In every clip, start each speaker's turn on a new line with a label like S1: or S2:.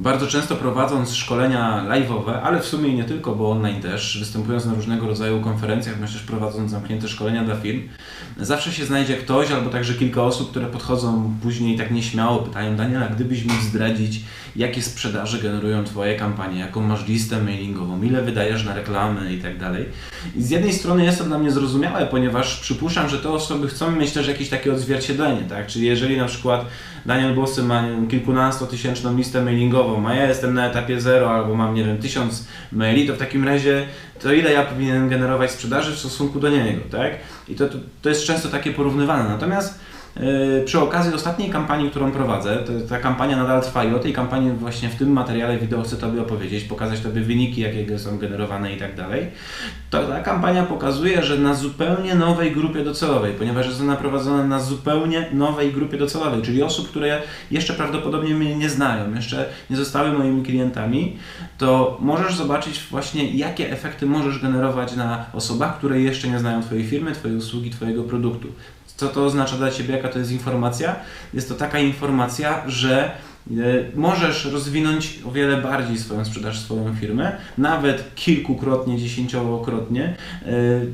S1: Bardzo często prowadząc szkolenia live'owe, ale w sumie nie tylko, bo online też, występując na różnego rodzaju konferencjach, też prowadząc zamknięte szkolenia dla firm, zawsze się znajdzie ktoś albo także kilka osób, które podchodzą później tak nieśmiało, pytają Daniela, gdybyś mógł zdradzić, jakie sprzedaże generują Twoje kampanie, jaką masz listę mailingową, ile wydajesz na reklamy i tak dalej. I z jednej strony jest to dla mnie zrozumiałe, ponieważ przypuszczam, że te osoby chcą mieć też jakieś takie odzwierciedlenie, tak? Czyli jeżeli na przykład Daniel Bossy ma kilkunastotysięczną listę mailingową, a ja jestem na etapie zero albo mam, nie wiem, tysiąc maili, to w takim razie to ile ja powinienem generować sprzedaży w stosunku do niego, tak? I to, to, to jest często takie porównywane. Natomiast przy okazji ostatniej kampanii, którą prowadzę, ta kampania nadal trwa i o tej kampanii właśnie w tym materiale wideo chcę Tobie opowiedzieć, pokazać Tobie wyniki, jakie są generowane i tak dalej. To ta kampania pokazuje, że na zupełnie nowej grupie docelowej, ponieważ jest ona prowadzona na zupełnie nowej grupie docelowej, czyli osób, które jeszcze prawdopodobnie mnie nie znają, jeszcze nie zostały moimi klientami, to możesz zobaczyć właśnie, jakie efekty możesz generować na osobach, które jeszcze nie znają Twojej firmy, Twojej usługi, Twojego produktu. Co to oznacza dla Ciebie, jaka to jest informacja? Jest to taka informacja, że e, możesz rozwinąć o wiele bardziej swoją sprzedaż, swoją firmę, nawet kilkukrotnie, dziesięciokrotnie, e,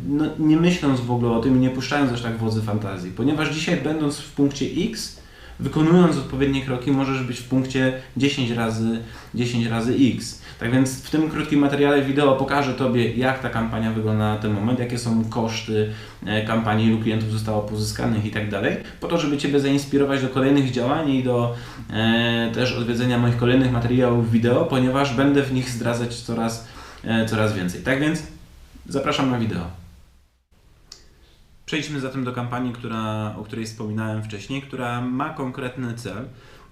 S1: no, nie myśląc w ogóle o tym i nie puszczając aż tak wodzy fantazji. Ponieważ dzisiaj będąc w punkcie X, wykonując odpowiednie kroki, możesz być w punkcie 10 razy, 10 razy X. Tak więc w tym krótkim materiale wideo pokażę Tobie, jak ta kampania wygląda na ten moment, jakie są koszty e, kampanii, ilu klientów zostało pozyskanych i tak dalej, po to, żeby Ciebie zainspirować do kolejnych działań i do e, też odwiedzenia moich kolejnych materiałów wideo, ponieważ będę w nich zdradzać coraz, e, coraz więcej. Tak więc zapraszam na wideo. Przejdźmy zatem do kampanii, która, o której wspominałem wcześniej, która ma konkretny cel.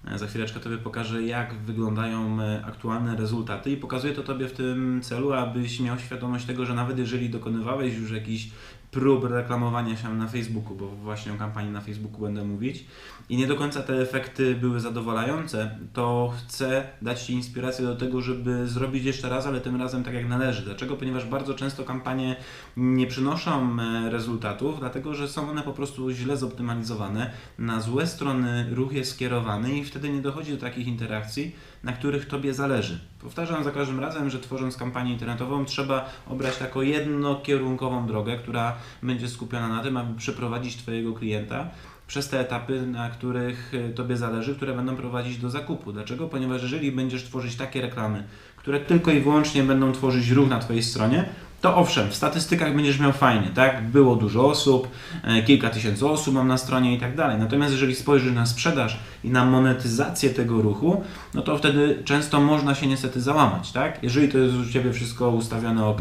S1: E, Za chwileczkę Tobie pokażę, jak wyglądają e, aktualne rezultaty i pokazuję to Tobie w tym celu, abyś miał świadomość tego, że nawet jeżeli dokonywałeś już jakichś prób reklamowania się na Facebooku, bo właśnie o kampanii na Facebooku będę mówić i nie do końca te efekty były zadowalające, to chcę dać Ci inspirację do tego, żeby zrobić jeszcze raz, ale tym razem tak jak należy. Dlaczego? Ponieważ bardzo często kampanie nie przynoszą e, rezultatów, dlatego że są one po prostu źle zoptymalizowane, na złe strony ruch jest skierowany i wtedy nie dochodzi do takich interakcji, na których Tobie zależy. Powtarzam za każdym razem, że tworząc kampanię internetową trzeba obrać taką jednokierunkową drogę, która będzie skupiona na tym, aby przeprowadzić Twojego klienta przez te etapy, na których y, Tobie zależy, które będą prowadzić do zakupu. Dlaczego? Ponieważ jeżeli będziesz tworzyć takie reklamy, które tylko i wyłącznie będą tworzyć ruch na Twojej stronie, to owszem, w statystykach będziesz miał fajnie, tak? Było dużo osób, e, kilka tysięcy osób mam na stronie i tak dalej. Natomiast jeżeli spojrzysz na sprzedaż i na monetyzację tego ruchu, no to wtedy często można się niestety załamać, tak? Jeżeli to jest u Ciebie wszystko ustawione ok,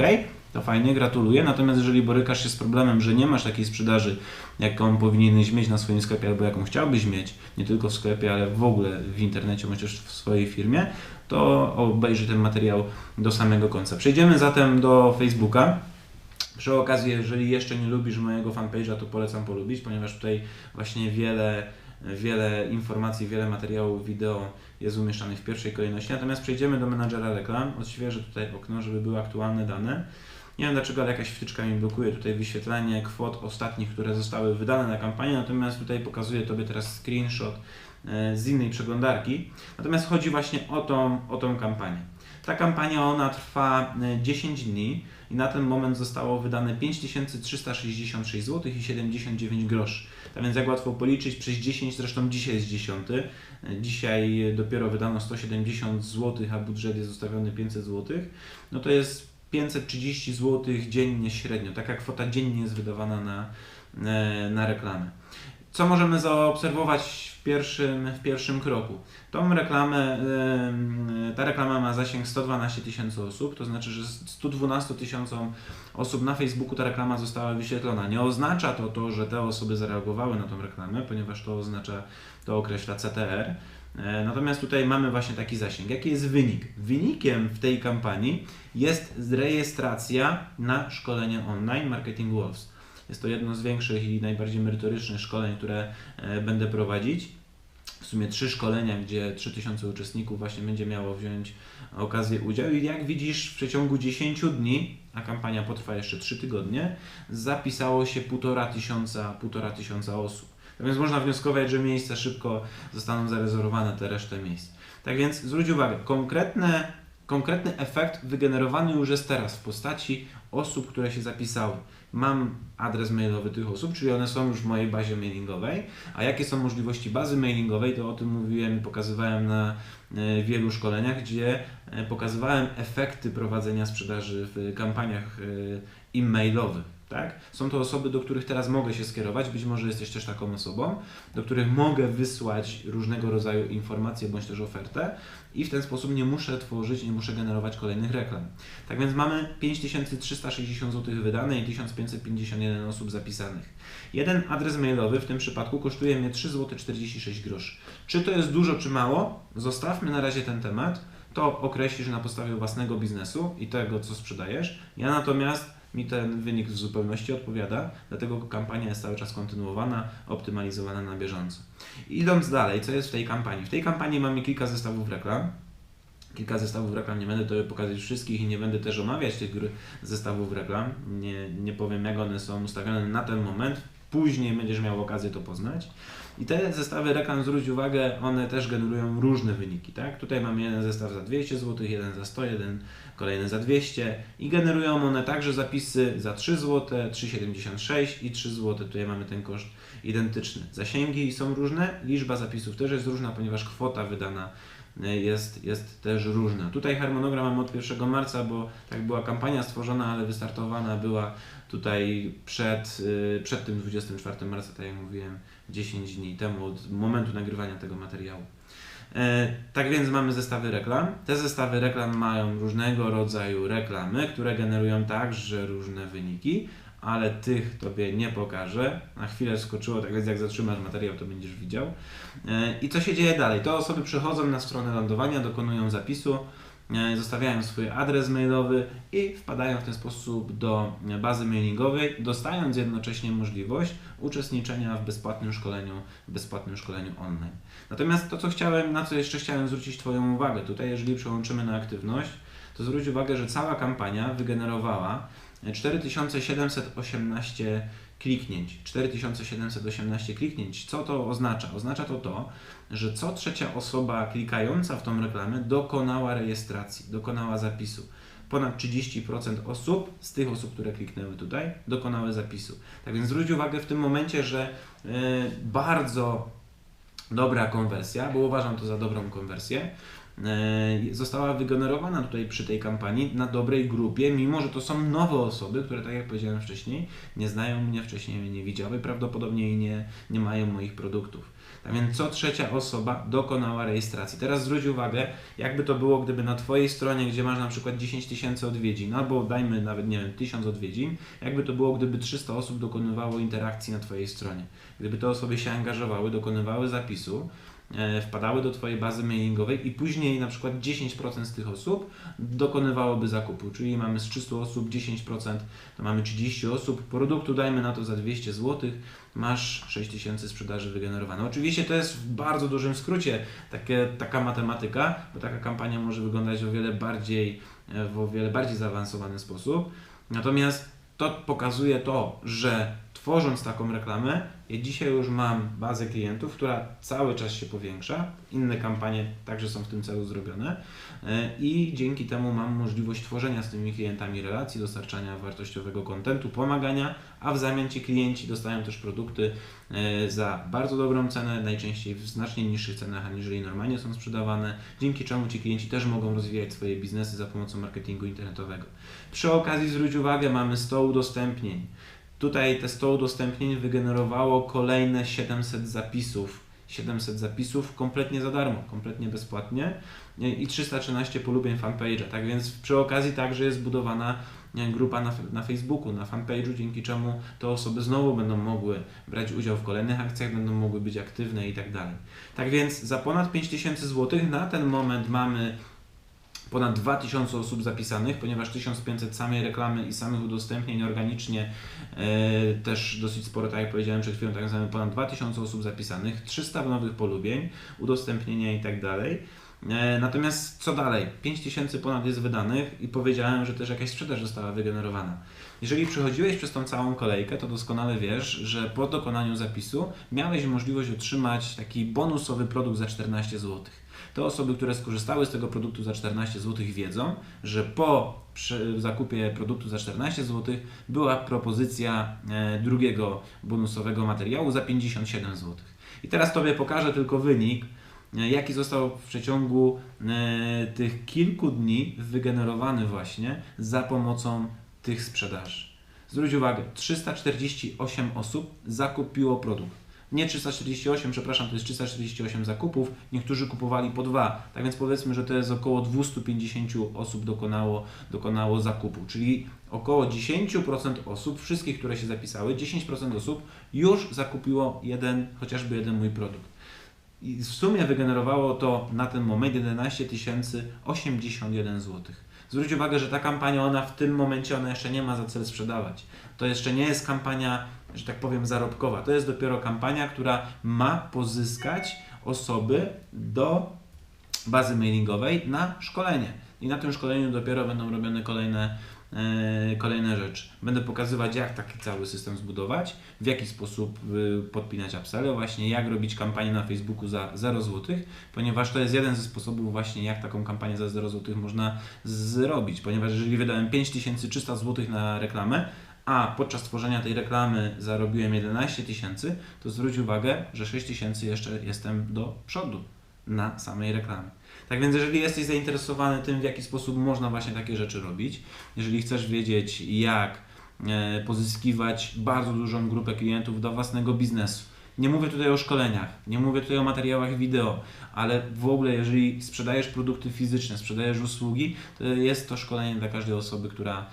S1: to fajnie, gratuluję. Natomiast jeżeli borykasz się z problemem, że nie masz takiej sprzedaży, jaką powinieneś mieć na swoim sklepie albo jaką chciałbyś mieć, nie tylko w sklepie, ale w ogóle w internecie, chociaż w swojej firmie, to obejrzyj ten materiał do samego końca. Przejdziemy zatem do Facebooka. Przy okazji, jeżeli jeszcze nie lubisz mojego fanpage'a, to polecam polubić, ponieważ tutaj właśnie wiele, wiele informacji, wiele materiałów wideo jest umieszczanych w pierwszej kolejności. Natomiast przejdziemy do menadżera reklam. Odświeżę tutaj okno, żeby były aktualne dane. Nie wiem dlaczego, ale jakaś wtyczka mi blokuje tutaj wyświetlenie kwot ostatnich, które zostały wydane na kampanię, natomiast tutaj pokazuję Tobie teraz screenshot e, z innej przeglądarki. Natomiast chodzi właśnie o tą, o tą kampanię. Ta kampania ona trwa e, 10 dni i na ten moment zostało wydane 5366 zł i 79 groszy. A więc jak łatwo policzyć, przez 10, zresztą dzisiaj jest 10, e, dzisiaj dopiero wydano 170 zł, a budżet jest zostawiony 500 zł, no to jest 530 zł dziennie średnio. Taka kwota dziennie jest wydawana na, e, na reklamę. Co możemy zaobserwować w pierwszym, w pierwszym kroku? Tą reklamę, ta reklama ma zasięg 112 tysięcy osób, to znaczy, że 112 tysiącom osób na Facebooku ta reklama została wyświetlona. Nie oznacza to to, że te osoby zareagowały na tą reklamę, ponieważ to oznacza, to określa CTR. E, Natomiast tutaj mamy właśnie taki zasięg. Jaki jest wynik? Wynikiem w tej kampanii jest rejestracja na szkolenie online Marketing Wolves. Jest to jedno z większych i najbardziej merytorycznych szkoleń, które e, będę prowadzić. W sumie trzy szkolenia, gdzie 3000 uczestników właśnie będzie miało wziąć okazję udziału i jak widzisz w przeciągu 10 dni, a kampania potrwa jeszcze 3 tygodnie, zapisało się 1,5 tysiąca, 1,5 tysiąca osób. Więc można wnioskować, że miejsca szybko zostaną zarezerwowane, te resztę miejsc. Tak więc zwróć uwagę, konkretne, konkretny efekt wygenerowany już jest teraz w postaci osób, które się zapisały. Mam adres mailowy tych osób, czyli one są już w mojej bazie mailingowej. A jakie są możliwości bazy mailingowej, to o tym mówiłem i pokazywałem na e, wielu szkoleniach, gdzie e, pokazywałem efekty prowadzenia sprzedaży w kampaniach e, e-mailowych tak? Są to osoby, do których teraz mogę się skierować, być może jesteś też taką osobą, do których mogę wysłać różnego rodzaju informacje bądź też ofertę i w ten sposób nie muszę tworzyć, nie muszę generować kolejnych reklam. Tak więc mamy 5360 zł wydane i 1551 osób zapisanych. Jeden adres mailowy w tym przypadku kosztuje mnie 3 zł 46 groszy. Czy to jest dużo, czy mało? Zostawmy na razie ten temat. To określisz na podstawie własnego biznesu i tego, co sprzedajesz. Ja natomiast mi ten wynik w zupełności odpowiada, dlatego kampania jest cały czas kontynuowana, optymalizowana na bieżąco. Idąc dalej, co jest w tej kampanii? W tej kampanii mamy kilka zestawów reklam. Kilka zestawów reklam, nie będę to pokazać wszystkich i nie będę też omawiać tych zestawów reklam. Nie, nie powiem, jak one są ustawione na ten moment. Później będziesz miał okazję to poznać. I te zestawy reklam, zwróć uwagę, one też generują różne wyniki. Tak? Tutaj mamy jeden zestaw za 200 zł, jeden za 100, jeden kolejny za 200 i generują one także zapisy za 3 zł, 3,76 i 3 zł. Tutaj mamy ten koszt identyczny. Zasięgi są różne, liczba zapisów też jest różna, ponieważ kwota wydana e, jest, jest też różna. Tutaj harmonogram mamy od 1 marca, bo tak była kampania stworzona, ale wystartowana była tutaj przed, e, przed tym 24 marca, tak jak mówiłem, 10 dni temu, od momentu nagrywania tego materiału. E, tak więc mamy zestawy reklam. Te zestawy reklam mają różnego rodzaju reklamy, które generują także różne wyniki, ale tych Tobie nie pokażę. Na chwilę skoczyło, tak więc jak zatrzymasz materiał, to będziesz widział. E, I co się dzieje dalej? To osoby przychodzą na stronę lądowania, dokonują zapisu, zostawiają swój adres mailowy i wpadają w ten sposób do bazy mailingowej, dostając jednocześnie możliwość uczestniczenia w bezpłatnym szkoleniu, bezpłatnym szkoleniu online. Natomiast to, co chciałem, na co jeszcze chciałem zwrócić Twoją uwagę, tutaj jeżeli przełączymy na aktywność, to zwróć uwagę, że cała kampania wygenerowała 4718 kliknięć. 4718 kliknięć. Co to oznacza? Oznacza to to, że co trzecia osoba klikająca w tą reklamę dokonała rejestracji, dokonała zapisu. Ponad 30% osób, z tych osób, które kliknęły tutaj, dokonały zapisu. Tak więc zwróć uwagę w tym momencie, że yy, bardzo dobra konwersja, bo uważam to za dobrą konwersję, e, została wygenerowana tutaj przy tej kampanii na dobrej grupie, mimo że to są nowe osoby, które tak jak powiedziałem wcześniej, nie znają mnie, wcześniej mnie nie widziały, prawdopodobnie i nie, nie mają moich produktów. Tak więc co trzecia osoba dokonała rejestracji. Teraz zwróć uwagę, jakby to było, gdyby na Twojej stronie, gdzie masz na przykład 10 tysięcy odwiedzin, albo dajmy nawet, nie wiem, 1000 odwiedzin, jakby to było, gdyby 300 osób dokonywało interakcji na Twojej stronie. Gdyby te osoby się angażowały, dokonywały zapisu, E, wpadały do Twojej bazy mailingowej i później na przykład 10% z tych osób dokonywałoby zakupu, czyli mamy z 300 osób 10%, to mamy 30 osób, produktu dajmy na to za 200 zł, masz 6000 sprzedaży wygenerowane. Oczywiście to jest w bardzo dużym skrócie takie, taka matematyka, bo taka kampania może wyglądać o wiele bardziej, e, w o wiele bardziej zaawansowany sposób. Natomiast to pokazuje to, że tworząc taką reklamę, ja dzisiaj już mam bazę klientów, która cały czas się powiększa. Inne kampanie także są w tym celu zrobione e, i dzięki temu mam możliwość tworzenia z tymi klientami relacji, dostarczania wartościowego kontentu, pomagania, a w zamian ci klienci dostają też produkty e, za bardzo dobrą cenę, najczęściej w znacznie niższych cenach, aniżeli normalnie są sprzedawane, dzięki czemu ci klienci też mogą rozwijać swoje biznesy za pomocą marketingu internetowego. Przy okazji zwróć uwagę, mamy 100 udostępnień. Tutaj te 100 udostępnień wygenerowało kolejne 700 zapisów. 700 zapisów kompletnie za darmo, kompletnie bezpłatnie i 313 polubień fanpage'a. Tak więc przy okazji także jest budowana grupa na, na Facebooku, na fanpage'u, dzięki czemu te osoby znowu będą mogły brać udział w kolejnych akcjach, będą mogły być aktywne i tak dalej. Tak więc za ponad 5000 zł na ten moment mamy ponad 2000 osób zapisanych, ponieważ 1500 samej reklamy i samych udostępnień organicznie e, też dosyć sporo, tak jak powiedziałem przed chwilą, tak samo ponad 2000 osób zapisanych, 300 nowych polubień, udostępnienia i tak dalej. E, natomiast co dalej? 5000 ponad jest wydanych i powiedziałem, że też jakaś sprzedaż została wygenerowana. Jeżeli przechodziłeś przez tą całą kolejkę, to doskonale wiesz, że po dokonaniu zapisu miałeś możliwość otrzymać taki bonusowy produkt za 14 zł. Te osoby, które skorzystały z tego produktu za 14 zł wiedzą, że po zakupie produktu za 14 zł była propozycja e, drugiego bonusowego materiału za 57 zł. I teraz Tobie pokażę tylko wynik, e, jaki został w przeciągu e, tych kilku dni wygenerowany właśnie za pomocą tych sprzedaży. Zwróć uwagę, 348 osób zakupiło produkt. Nie 348, przepraszam, to jest 348 zakupów. Niektórzy kupowali po dwa. Tak więc powiedzmy, że to jest około 250 osób dokonało, dokonało zakupu. Czyli około 10% osób, wszystkich, które się zapisały, 10% osób już zakupiło jeden, chociażby jeden mój produkt. I w sumie wygenerowało to na ten moment 11 081 zł. Zwróć uwagę, że ta kampania, ona w tym momencie, ona jeszcze nie ma za cel sprzedawać. To jeszcze nie jest kampania, że tak powiem, zarobkowa. To jest dopiero kampania, która ma pozyskać osoby do bazy mailingowej na szkolenie. I na tym szkoleniu dopiero będą robione kolejne E, kolejne rzeczy. Będę pokazywać, jak taki cały system zbudować, w jaki sposób y, podpinać upselle, właśnie jak robić kampanię na Facebooku za 0 zł, ponieważ to jest jeden ze sposobów właśnie, jak taką kampanię za 0 zł można zrobić, ponieważ jeżeli wydałem 5300 zł na reklamę, a podczas tworzenia tej reklamy zarobiłem 11 tysięcy, to zwróć uwagę, że 6 tysięcy jeszcze jestem do przodu na samej reklamie. Tak więc jeżeli jesteś zainteresowany tym, w jaki sposób można właśnie takie rzeczy robić, jeżeli chcesz wiedzieć, jak e, pozyskiwać bardzo dużą grupę klientów do własnego biznesu, nie mówię tutaj o szkoleniach, nie mówię tutaj o materiałach wideo, ale w ogóle jeżeli sprzedajesz produkty fizyczne, sprzedajesz usługi, to jest to szkolenie dla każdej osoby, która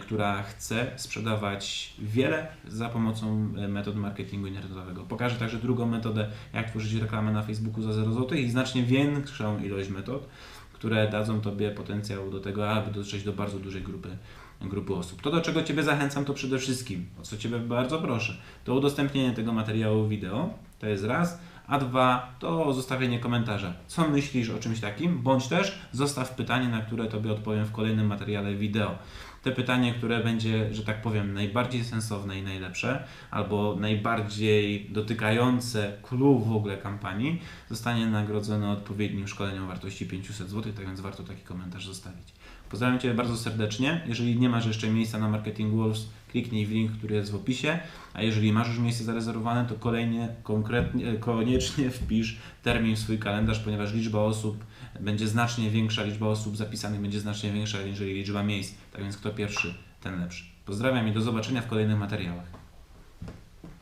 S1: która chce sprzedawać wiele za pomocą e, metod marketingu internetowego. Pokażę także drugą metodę, jak tworzyć reklamę na Facebooku za 0 zł i znacznie większą ilość metod, które dadzą Tobie potencjał do tego, aby dotrzeć do bardzo dużej grupy, grupy osób. To, do czego Ciebie zachęcam, to przede wszystkim, o co Ciebie bardzo proszę, to udostępnienie tego materiału wideo, to jest raz, a dwa to zostawienie komentarza. Co myślisz o czymś takim? Bądź też zostaw pytanie, na które Tobie odpowiem w kolejnym materiale wideo te pytanie, które będzie, że tak powiem, najbardziej sensowne i najlepsze, albo najbardziej dotykające clue w ogóle kampanii, zostanie nagrodzone odpowiednim szkoleniem o wartości 500 zł, tak więc warto taki komentarz zostawić. Pozdrawiam Cię bardzo serdecznie. Jeżeli nie masz jeszcze miejsca na Marketing Wars, kliknij w link, który jest w opisie, a jeżeli masz już miejsce zarezerwowane, to kolejnie, konkretnie, koniecznie wpisz termin w swój kalendarz, ponieważ liczba osób będzie znacznie większa, liczba osób zapisanych będzie znacznie większa, niżeli liczba miejsc. Tak więc kto pierwszy, ten lepszy. Pozdrawiam i do zobaczenia w kolejnych materiałach.